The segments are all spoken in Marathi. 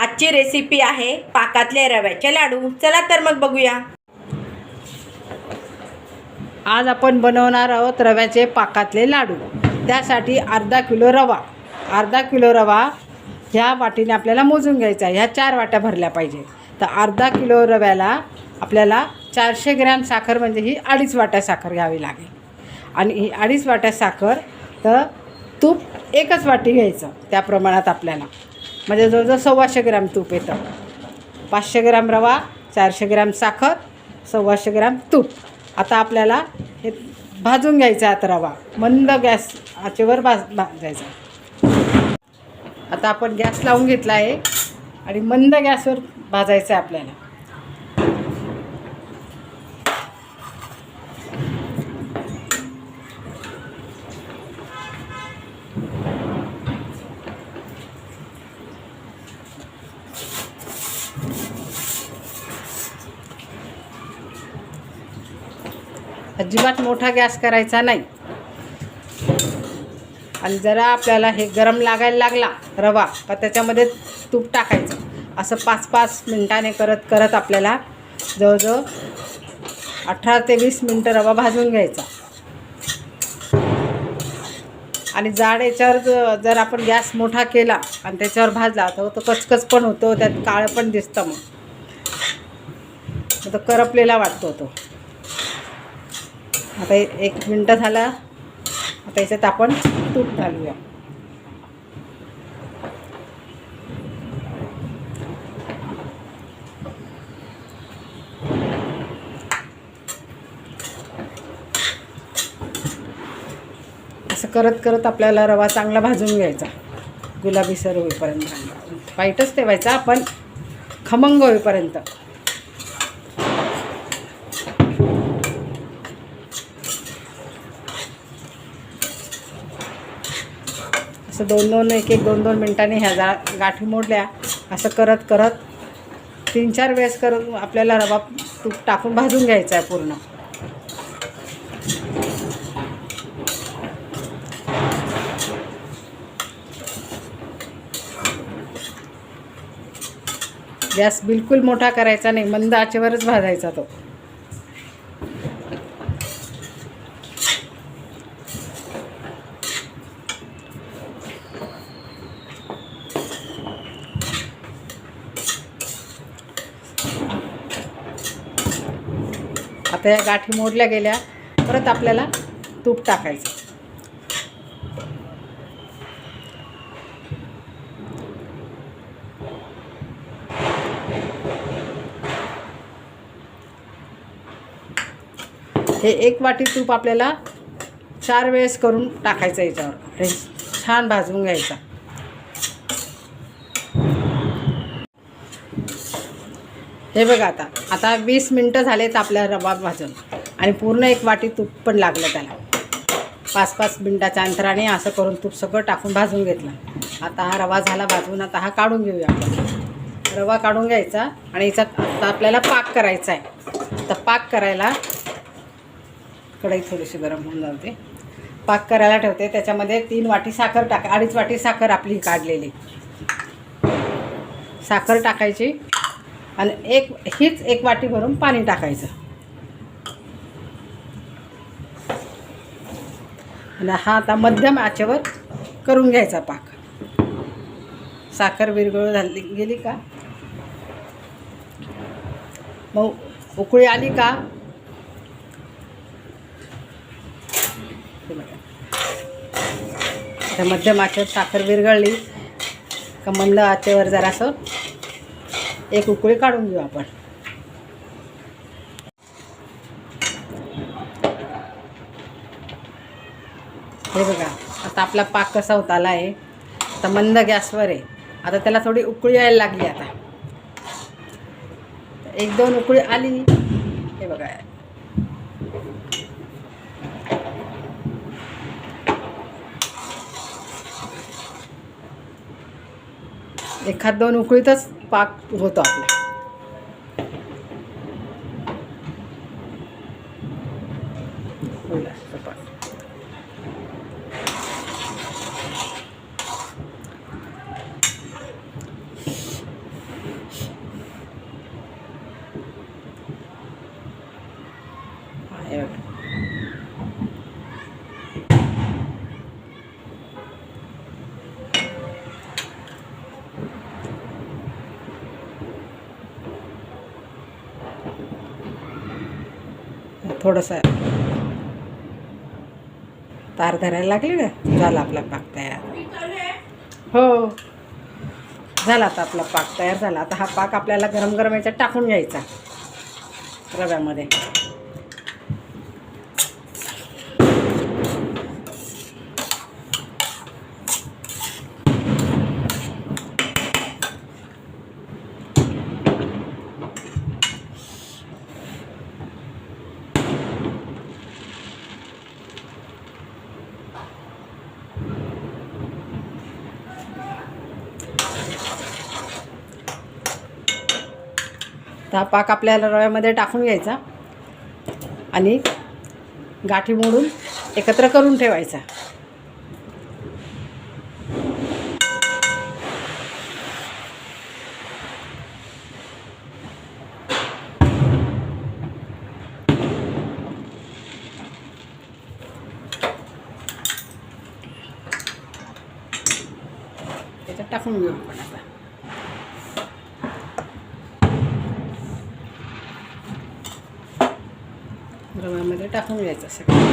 आजची रेसिपी आहे पाकातले रव्याचे लाडू. चला तर मग बघूया. आज आपण बनवणार आहोत रव्याचे पाकातले लाडू. त्यासाठी अर्धा किलो रवा. अर्धा किलो रवा ह्या वाटीने आपल्याला मोजून घ्यायचा ह्या चार वाट्या भरल्या पाहिजे तर अर्धा किलो रव्याला आपल्याला चारशे ग्रॅम साखर म्हणजे ही अडीच वाट्या साखर घ्यावी लागेल. आणि ही अडीच वाट्या साखर तर तूप एकच वाटी घ्यायचं त्या प्रमाणात आपल्याला. म्हणजे जवळजवळ सव्वाशे ग्रॅम तूप येतं. पाचशे ग्रॅम रवा चारशे ग्रॅम साखर सव्वाशे ग्रॅम तूप. आता आपल्याला हे भाजून घ्यायचं आहे आता रवा. मंद गॅस आचेवर भाज भाजायचा. आता आपण गॅस लावून घेतला आहे आणि मंद गॅसवर भाजायचं आहे आपल्याला. अजिबात मोठा गॅस करायचा नाही. आणि जरा आपल्याला हे गरम लागायला लागला रवा का त्याच्यामध्ये तूप टाकायचं. असं पाच पाच मिनटाने करत करत आपल्याला जवळजवळ अठरा ते वीस मिनटं रवा भाजून घ्यायचा. आणि जाड याच्यावर जर आपण गॅस मोठा केला आणि त्याच्यावर भाजला तर तो कचकच पण होतो त्यात काळं पण दिसतं मग. मग तो करपलेला वाटतो तो. आता एक मिनटं झाला. आता याच्यात आपण तूप घालूया. असं करत करत आपल्याला रवा चांगला भाजून घ्यायचा. गुलाबी सर होईपर्यंत. वाईटच ठेवायचा आपण खमंग होईपर्यंत. असं दोन दोन एक एक दोन दोन मिनटांनी ह्या जा गाठी मोडल्या. असं करत करत तीन चार वेळेस करत आपल्याला रवा तूप टाकून भाजून घ्यायचा आहे पूर्ण. गॅस बिलकुल मोठा करायचा नाही मंद आचेवरच भाजायचा तो. आता या गाठी मोडल्या गेल्या. परत आपल्याला तूप टाकायचं. हे एक वाटी तूप आपल्याला चार वेळेस करून टाकायचं याच्यावर. हे छान भाजून घ्यायचा. हे बघा आता. आता वीस मिनटं झालेत आपल्या रवा भाजून. आणि पूर्ण एक वाटी तूप पण लागलं त्याला. पाच पाच मिनटाच्या अंतराने असं करून तूप सगळं टाकून भाजून घेतलं. आता हा रवा झाला भाजून आता हा काढून घेऊया आपण. रवा काढून घ्यायचा आणि याचा आता आपल्याला पाक करायचा आहे. तर पाक करायला कढई थोडीशी गरम होऊन जाते पाक करायला ठेवते. त्याच्यामध्ये तीन वाटी साखर टाका अडीच वाटी साखर आपली काढलेली. साखर टाकायची. आणि एक हीच एक वाटी भरून पाणी टाकायचं. आणि हा आता मध्यम आचेवर करून घ्यायचा पाक. साखर विरघळ झाली गेली का? मग उकळी आली का? मध्यम आचेवर साखर विरघळली का मंद आचेवर जरासं एक उकळी काढून घेऊ आपण. हे बघा आता आपला पाक कसा होत आला आहे आता मंद गॅसवर आहे. आता त्याला थोडी उकळी यायला लागली आता. एक दोन उकळी आली. हे बघा. एखाद दोन उकळीतच पाक होतो आपला होईल असं पाक. थोडंसं तार धरायला लागले ना? झाला आपला पाक तयार. हो. झाला आता आपला पाक तयार झाला. आता हा पाक आपल्याला गरम गरम याच्यात टाकून घ्यायचा रव्यामध्ये. तर हा पाक आपल्याला रव्यामध्ये टाकून घ्यायचा. आणि गाठी मोडून एकत्र करून ठेवायचा. त्याच्यात टाकून घेऊ आपण. रव्यामध्ये टाकून घ्यायचं सगळं.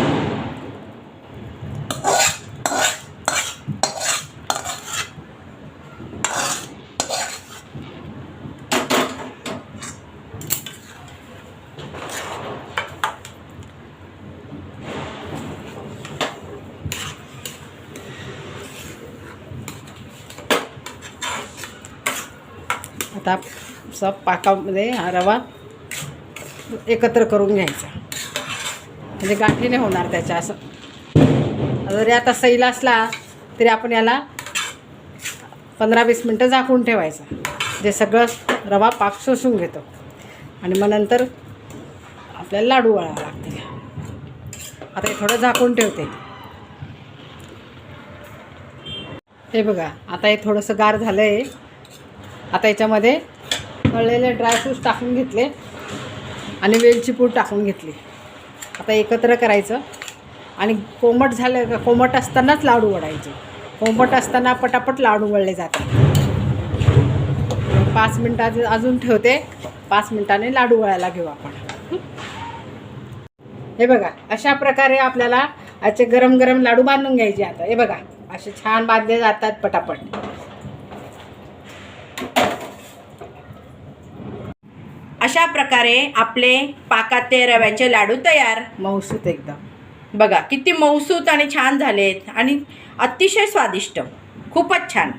आता सब पाकामध्ये हा रवा एकत्र करून घ्यायचा. म्हणजे गाठी नाही होणार त्याच्या असं. जरी आता सैल असला तरी आपण याला पंधरा वीस मिनटं झाकून ठेवायचं. जे सगळं रवा पाक शोषून घेतो. आणि मग नंतर आपल्याला लाडू वळावं लागते आता हे थोडं झाकून ठेवते. हे बघा आता हे थोडंसं गार झालं आहे आता याच्यामध्ये तळलेले ड्रायफ्रूट्स टाकून घेतले. आणि वेलची पूड टाकून घेतली. आता एकत्र करायचं. आणि कोमट झालं का कोमट असतानाच लाडू वडायचे. कोमट असताना पटापट लाडू वळले जातात. पाच मिनटात अजून ठेवते. पाच मिनटाने लाडू वळायला घेऊ आपण. हे बघा अशा प्रकारे आपल्याला असे गरम गरम लाडू बांधून घ्यायचे आता. हे बघा असे छान बांधले जातात पटापट. अशा प्रकारे आपले पाकातले रव्याचे लाडू तयार. मऊसूत एकदम. बघा किती मऊसूत आणि छान झालेत आणि अतिशय स्वादिष्ट. खूपच छान.